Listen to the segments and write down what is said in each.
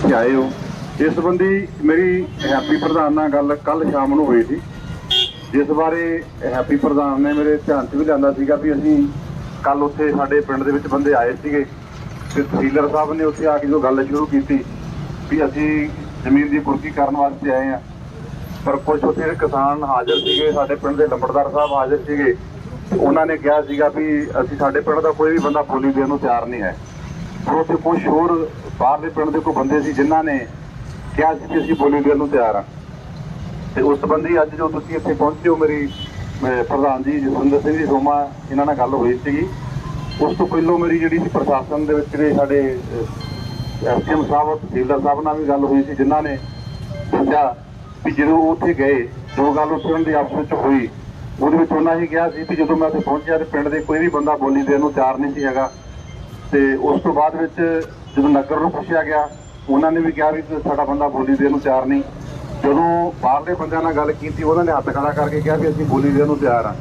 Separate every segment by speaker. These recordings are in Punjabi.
Speaker 1: ਇੱਥੇ ਆਏ ਹੋ। ਇਸ ਸੰਬੰਧੀ ਮੇਰੀ ਹੈਪੀ ਪ੍ਰਧਾਨ ਨਾਲ ਗੱਲ ਕੱਲ ਸ਼ਾਮ ਨੂੰ ਹੋਈ ਸੀ। ਜਿਸ ਬਾਰੇ ਹੈਪੀ ਪ੍ਰਧਾਨ ਨੇ ਮੇਰੇ ਧਿਆਨ 'ਚ ਵੀ ਲਿਆਂਦਾ ਸੀਗਾ ਵੀ ਅਸੀਂ ਕੱਲ ਉੱਥੇ ਸਾਡੇ ਪਿੰਡ ਦੇ ਵਿੱਚ ਬੰਦੇ ਆਏ ਸੀਗੇ। ਤੇ ਤਹਿਸੀਲਦਾਰ ਸਾਹਿਬ ਨੇ ਉੱਥੇ ਆ ਕੇ ਜੋ ਗੱਲ ਸ਼ੁਰੂ ਕੀਤੀ ਵੀ ਅਸੀਂ ਜ਼ਮੀਨ ਦੀ ਕੁਰਕੀ ਕਰਨ ਵਾਸਤੇ ਆਏ ਆ ਪਰ ਕੁਝ ਉੱਥੇ ਕਿਸਾਨ ਹਾਜ਼ਰ ਸੀਗੇ, ਸਾਡੇ ਪਿੰਡ ਦੇ ਲੰਬੜਦਾਰ ਸਾਹਿਬ ਹਾਜ਼ਰ ਸੀਗੇ। ਉਹਨਾਂ ਨੇ ਕਿਹਾ ਸੀਗਾ ਵੀ ਅਸੀਂ ਸਾਡੇ ਪਿੰਡ ਦਾ ਕੋਈ ਵੀ ਬੰਦਾ ਬੋਲੀ ਦੇਣ ਨੂੰ ਤਿਆਰ ਨਹੀਂ ਹੈ। ਪਰ ਉੱਥੇ ਕੁਝ ਹੋਰ ਬਾਹਰਲੇ ਪਿੰਡ ਦੇ ਕੋਈ ਬੰਦੇ ਸੀ ਜਿਨ੍ਹਾਂ ਨੇ ਕਿਹਾ ਸੀ ਕਿ ਅਸੀਂ ਬੋਲੀ ਦੇਣ ਨੂੰ ਤਿਆਰ ਆ ਤੇ ਉਸ ਸੰਬੰਧੀ ਅੱਜ ਜੋ ਤੁਸੀਂ ਇੱਥੇ ਪਹੁੰਚੇ ਹੋ ਮੇਰੀ ਪ੍ਰਧਾਨ ਜੀ ਜਸਵਿੰਦਰ ਸਿੰਘ ਜੀ ਸੋਮਾ, ਇਹਨਾਂ ਨਾਲ ਗੱਲ ਹੋਈ ਸੀਗੀ। ਉਸ ਤੋਂ ਪਹਿਲਾਂ ਮੇਰੀ ਜਿਹੜੀ ਸੀ ਪ੍ਰਸ਼ਾਸਨ ਦੇ ਵਿੱਚ ਜਿਹੜੇ ਸਾਡੇ ਐਸਐਮ ਸਾਹਿਬ ਤਹਿਸੀਲਦਾਰ ਸਾਹਿਬ ਨਾਲ ਵੀ ਗੱਲ ਹੋਈ ਸੀ, ਜਿਨ੍ਹਾਂ ਨੇ ਦੱਸਿਆ ਵੀ ਜਦੋਂ ਉੱਥੇ ਗਏ, ਜੋ ਗੱਲ ਉੱਥੇ ਉਹਨਾਂ ਦੀ ਆਪਸ ਵਿੱਚ ਹੋਈ, ਉਹਦੇ ਵਿੱਚ ਉਹਨਾਂ ਹੀ ਕਿਹਾ ਸੀ ਕਿ ਜਦੋਂ ਮੈਂ ਉੱਥੇ ਪਹੁੰਚਿਆ ਤੇ ਪਿੰਡ ਦੇ ਕੋਈ ਵੀ ਬੰਦਾ ਬੋਲੀ ਦੇਣ ਨੂੰ ਤਿਆਰ ਨਹੀਂ ਸੀ ਹੈਗਾ। ਤੇ ਉਸ ਤੋਂ ਬਾਅਦ ਵਿੱਚ ਜਦੋਂ ਨਗਰ ਨੂੰ ਪੁੱਛਿਆ ਗਿਆ, ਉਹਨਾਂ ਨੇ ਵੀ ਕਿਹਾ ਵੀ ਸਾਡਾ ਬੰਦਾ ਬੋਲੀ ਦੇਣ ਨੂੰ ਤਿਆਰ ਨਹੀਂ। ਜਦੋਂ ਬਾਹਰਲੇ ਬੰਦਿਆਂ ਨਾਲ ਗੱਲ ਕੀਤੀ, ਉਹਨਾਂ ਨੇ ਹੱਥ ਖੜਾ ਕਰਕੇ ਕਿਹਾ ਵੀ ਅਸੀਂ ਬੋਲੀ ਦੇਣ ਨੂੰ ਤਿਆਰ ਆ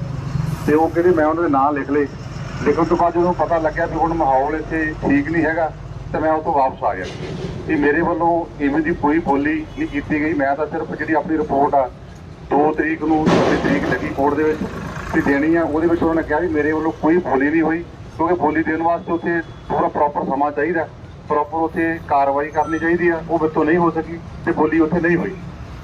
Speaker 1: ਤੇ ਉਹ ਕਹਿੰਦੇ, ਮੈਂ ਉਹਨਾਂ ਦੇ ਨਾਂ ਲਿਖ ਲਏ। ਲਿਖਣ ਤੋਂ ਬਾਅਦ ਜਦੋਂ ਪਤਾ ਲੱਗਿਆ ਵੀ ਹੁਣ ਮਾਹੌਲ ਇੱਥੇ ਠੀਕ ਨਹੀਂ ਹੈਗਾ, ਤੇ ਮੈਂ ਉਹ ਤੋਂ ਵਾਪਸ ਆ ਗਿਆ। ਵੀ ਮੇਰੇ ਵੱਲੋਂ ਇਵੇਂ ਦੀ ਕੋਈ ਬੋਲੀ ਨਹੀਂ ਕੀਤੀ ਗਈ। ਮੈਂ ਤਾਂ ਸਿਰਫ ਜਿਹੜੀ ਆਪਣੀ ਰਿਪੋਰਟ ਆ 2 ਤਰੀਕ ਨੂੰ ਛੋਟੀ ਤਰੀਕ ਲੱਗੀ ਕੋਰਟ ਦੇ ਵਿੱਚ, ਵੀ ਦੇਣੀ ਆ। ਉਹਦੇ ਵਿੱਚ ਉਹਨਾਂ ਨੇ ਕਿਹਾ ਵੀ ਮੇਰੇ ਵੱਲੋਂ ਕੋਈ ਬੋਲੀ ਨਹੀਂ ਹੋਈ, ਕਿਉਂਕਿ ਬੋਲੀ ਦੇਣ ਵਾਸਤੇ ਉੱਥੇ ਪੂਰਾ ਪ੍ਰੋਪਰ ਸਮਾਂ ਚਾਹੀਦਾ। ਪ੍ਰੋਪਰ ਉੱਥੇ ਕਾਰਵਾਈ ਕਰਨੀ ਚਾਹੀਦੀ ਆ, ਉਹ ਵਿੱਚੋਂ ਨਹੀਂ ਹੋ ਸਕੀ ਤੇ ਬੋਲੀ ਉੱਥੇ ਨਹੀਂ ਹੋਈ।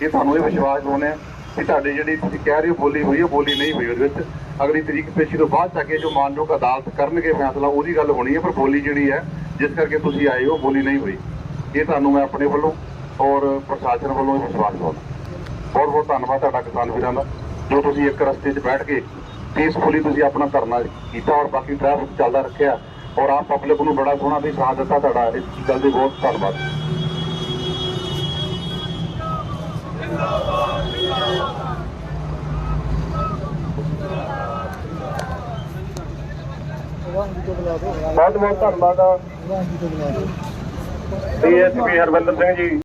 Speaker 1: ਇਹ ਤੁਹਾਨੂੰ ਇਹ ਵਿਸ਼ਵਾਸ ਦਿਵਾਉਂਦੇ ਆ ਕਿ ਤੁਹਾਡੇ ਜਿਹੜੀ ਤੁਸੀਂ ਕਹਿ ਰਹੇ ਹੋ ਬੋਲੀ ਹੋਈ ਹੈ ਬੋਲੀ ਨਹੀਂ ਹੋਈ ਉਹਦੇ ਵਿੱਚ। ਅਗਲੀ ਤਰੀਕ ਪੇਸ਼ੀ ਤੋਂ ਬਾਅਦ ਜਾ ਕੇ ਜੋ ਮਾਨਯੋਗ ਅਦਾਲਤ ਕਰਨਗੇ ਫੈਸਲਾ, ਉਹਦੀ ਗੱਲ ਹੋਣੀ ਹੈ ਪਰ ਬੋਲੀ ਜਿਹੜੀ ਹੈ ਜਿਸ ਕਰਕੇ ਤੁਸੀਂ ਆਏ ਹੋ ਬੋਲੀ ਨਹੀਂ ਹੋਈ। ਇਹ ਤੁਹਾਨੂੰ ਮੈਂ ਆਪਣੇ ਵੱਲੋਂ ਔਰ ਪ੍ਰਸ਼ਾਸਨ ਵੱਲੋਂ ਇਹ ਵਿਸ਼ਵਾਸ ਦਿਵਾਉਂਦਾ। ਬਹੁਤ ਬਹੁਤ ਧੰਨਵਾਦ ਤੁਹਾਡਾ ਕਿਸਾਨ ਵੀਰਾਂ ਦਾ, ਜੋ ਤੁਸੀਂ ਇੱਕ ਰਸਤੇ 'ਚ ਬੈਠ ਕੇ ਪੀਸਫੁਲੀ ਤੁਸੀਂ ਆਪਣਾ ਧਰਨਾ ਕੀਤਾ ਔਰ ਬਾਕੀ ਟ੍ਰੈਫਿਕ ਚੱਲਦਾ ਰੱਖਿਆ। ਔਰ ਆਪ ਪਬਲਿਕ ਨੂੰ ਬੜਾ ਸੋਹਣਾ ਵੀ ਸਾਥ ਦਿੱਤਾ ਤੁਹਾਡਾ। ਇਸ ਗੱਲ ਦੇ ਬਹੁਤ ਧੰਨਵਾਦ। ਬਹੁਤ ਬਹੁਤ ਧੰਨਵਾਦ। ਡੀਐਸਪੀ ਹਰਵਿੰਦਰ ਸਿੰਘ ਜੀ।